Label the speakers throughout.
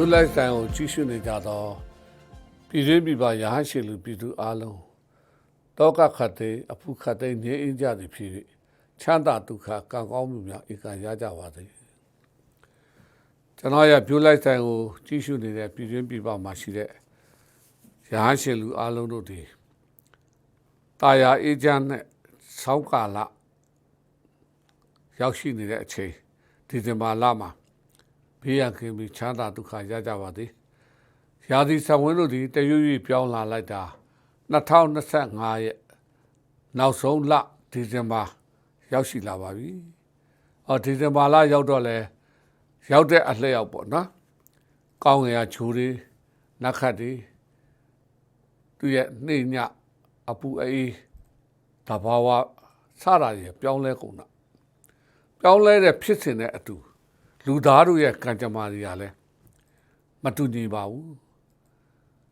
Speaker 1: လူလိုက်ဆိုင်ကိုကြီးစုနေကြတော့ပြည်တွင်းပြည်ပရဟန်းရှိလူပြည်သူအလုံးတောကခတ်တဲ့အဖုခတ်တဲ့ငြိမ်းအင်းကြသည်ဖြစ်၍ချမ်းသာဒုက္ခကံကောင်းမှုများဧကံရကြပါစေကျွန်တော်ရပြိုးလိုက်ဆိုင်ကိုကြီးစုနေတဲ့ပြည်တွင်းပြည်ပမှာရှိတဲ့ရဟန်းရှိလူအလုံးတို့ဒီတာယာအေးချမ်းနဲ့ဆောင်းကာလရောက်ရှိနေတဲ့အချိန်ဒီဇင်ဘာလမှာ ဘေးရန်ကင်းပြီးချမ်းသာဒုက္ခရကြပါသည်။ရာသီဆံဝင်းတို့သည်တရွေ့ရွေ့ပြောင်းလာလိုက်တာ2025ရဲ့နောက်ဆုံးလဒီဇင်ဘာရောက်ရှိလာပါပြီ။အော်ဒီဇင်ဘာလရောက်တော့လဲရောက်တဲ့အလှည့်ရောက်ပေါ့နော်။ကောင်းငယ်ရချိုးတွေနက်ခတ်တွေသူရဲ့နှိမ့်ညအပူအေးတဘာဝစတာတွေပြောင်းလဲကုန်တာပြောင်းလဲတဲ့ဖြစ်စဉ်နဲ့အတူ လူသားတို့ရဲ့ကံကြမ္မာတွေကလည်းမတူညီပါဘူး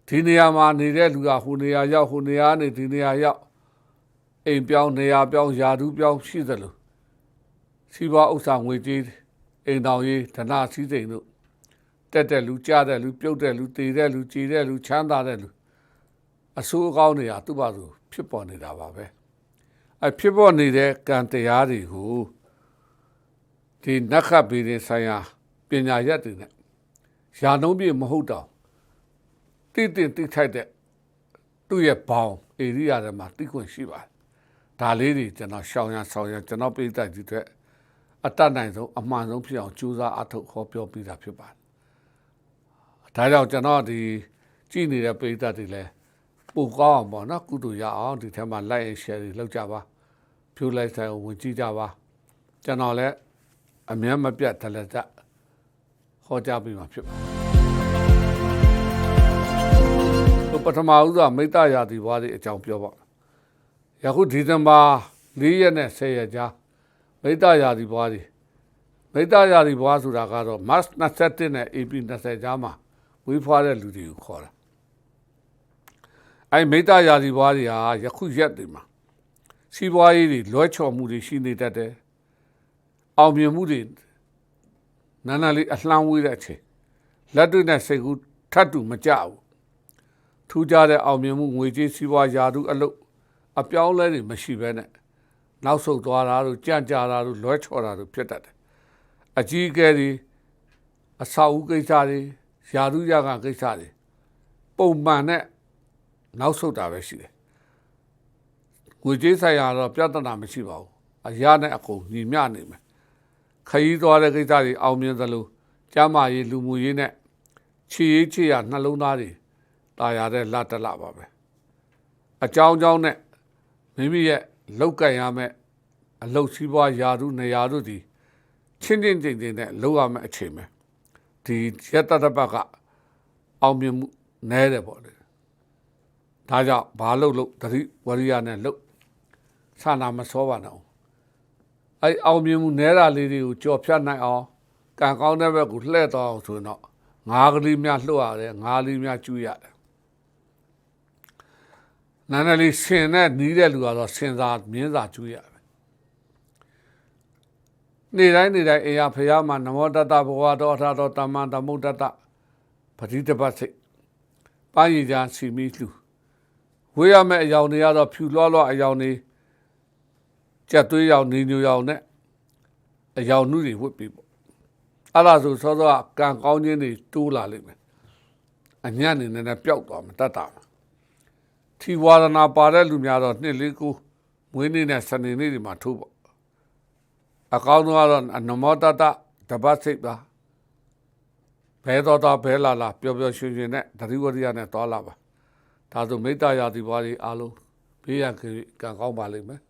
Speaker 1: ဒီနေရာမှာနေတဲ့လူကဟိုနေရာရောက်ဟိုနေရာနေဒီနေရာရောက်အိမ်ပြောင်းနေရာပြောင်းယာဒူးပြောင်းရှိသလိုစီးပွားဥစ္စာငွေကြေးအိမ်တော်ရေးဓနာစည်းစိမ်တို့တက်တဲ့လူကြားတဲ့လူပြုတ်တဲ့လူတည်တဲ့လူကြည်တဲ့လူချမ်းသာတဲ့လူအဆိုးအကောင်းတွေကသူ့ဘာသူဖြစ်ပေါ်နေတာပါပဲအဖြစ်ပေါ်နေတဲ့ကံတရားတွေကို ဒီနက္ခဗေဒင်ဆိုင်ရာပညာရက်တွေနဲ့ယာနှုံးပြမဟုတ်တော့တိတိတိထိုက်တဲ့သူ့ရဲ့ဘောင်ဧရိယာတွေမှာတိခွင့်ရှိပါတယ်ဒါလေးတွေကျွန်တော်ရှောင်ရဆောင်ရကျွန်တော်ပြည်သက်ကြီးတွေအတတ်နိုင်ဆုံးအမှန်ဆုံးဖြစ်အောင်ကြိုးစားအထောက်ဟောပြောပြတာဖြစ်ပါတယ်ဒါကြောင့်ကျွန်တော်ဒီကြည့်နေတဲ့ပြည်သက်တွေလည်းပိုကောင်းအောင်ပေါ့နော်ကုတူရအောင်ဒီထဲမှာ like and share တွေလုပ်ကြပါဖြိုးလိုက်ဆိုင်ကိုဝင်ကြည့်ကြပါကျွန်တော်လည်း အမြတ်မပြတ်တလက်တဟောကြားပြီးမှဖြစ်ပါတယ်ပထမဦးစွာမိတ္တရာသီဘွားတွေအကြောင်းပြောပါယခုဒီဇင်ဘာ၄ရက်နဲ့10ရက်ကြားမိတ္တရာသီဘွားတွေမိတ္တရာသီဘွားဆိုတာကတော့ Mars 27နဲ့ AP 20ကြားမှာဝေးဖွားတဲ့လူတွေကိုခေါ်တာအဲမိတ္တရာသီဘွားတွေဟာယခုရက်တွေမှာစီးပွားရေးတွေလွှဲချော်မှုတွေရှိနေတတ်တယ် အောင်မြင်မှုတွေနာနာလေးအလှမ်းဝေးတဲ့အချိန်လက်တွေ့နဲ့စိတ်ကူးထပ်တူမကြဘူးထူးခြားတဲ့အောင်မြင်မှုငွေကြေးစီးပွားယာတုအလုပ်အပြောင်းလဲတွေမရှိဘဲနဲ့နောက်ဆုတ်သွားတာတို့ကြံ့ကြာတာတို့လွဲချော်တာတို့ဖြစ်တတ်တယ်အကြီးအကဲတွေအဆောက်အဦကိစ္စတွေယာတုရကကိစ္စတွေပုံမှန်နဲ့နောက်ဆုတ်တာပဲရှိတယ်ငွေကြေးဆိုင်ရာတော့ပြဿနာမရှိပါဘူးအရာနဲ့အကုန်ညီမျှနေမယ် ခရီးသွားတဲ့ကိစ္စတွေအောင်မြင်သလိုကျမ်းမာရေးလူမှုရေးနဲ့ခြေရေးခြေရနှလုံးသားတွေတာယာတဲ့လတ်တလပါပဲအကြောင်းကြောင်းနဲ့မိမိရဲ့လောက်ကင်ရမယ့်အလုတ်စည်းပွားယာရုနေရာတို့ဒီချင်းချင်းချင်းချင်းနဲ့လောက်ရမယ့်အချိန်ပဲဒီရက်တတပတ်ကအောင်မြင်မှုနဲတယ်ပေါ့လေဒါကြောင့်ဘာလို့လို့သတိဝရိယနဲ့လို့ဆန္ဒမစောပါနဲ့ အဲအောင်မြင်မှုနဲတာလေးတွေကိုကြော်ဖြတ်နိုင်အောင်ကံကောင်းတဲ့ဘက်ကိုလှည့်တော့အောင်ဆိုတော့ငါးကလေးများလှုပ်ရတယ်ငါးလေးများကျူးရတယ်နာနာလေးဆင်နဲ့နီးတဲ့လူကတော့ဆင်စာမြင်းစာကျူးရတယ်နေတိုင်းနေတိုင်းအေယဖယားမှာနမောတတဘဝတော်အထာတော်တမ္မတမုဒ္ဒတပတိတပတ်စိတ်ပါရည်ကြစီမီလှူဝေးရမယ့်အယောင်တွေကတော့ဖြူလွှားလွှားအယောင်တွေ ကြက်သွေးရောင်နေညိုရောင်နဲ့အယောင်နှုတွေဝတ်ပြီးပေါ့အဲ့ဒါဆိုစောစောကံကောင်းခြင်းတွေတိုးလာလိမ့်မယ်အညံ့နေနေနဲ့ပျောက်သွားမှာတတ်တာမှာထီဝါဒနာပါတဲ့လူများတော့နှစ်လေးကိုမွေးနေ့နဲ့စနေနေ့တွေမှာထိုးပေါ့အကောင်းဆုံးကတော့နမောတတတပတ်စိတ်ပါဘဲတော်တော်ဘဲလာလာပျော်ပျော်ရွှင်ရွှင်နဲ့တတိဝရိယနဲ့သွားလာပါဒါဆိုမိတ္တရာသီပွားတွေအားလုံးဘေးရန်ကံကောင်းပါလိမ့်မယ်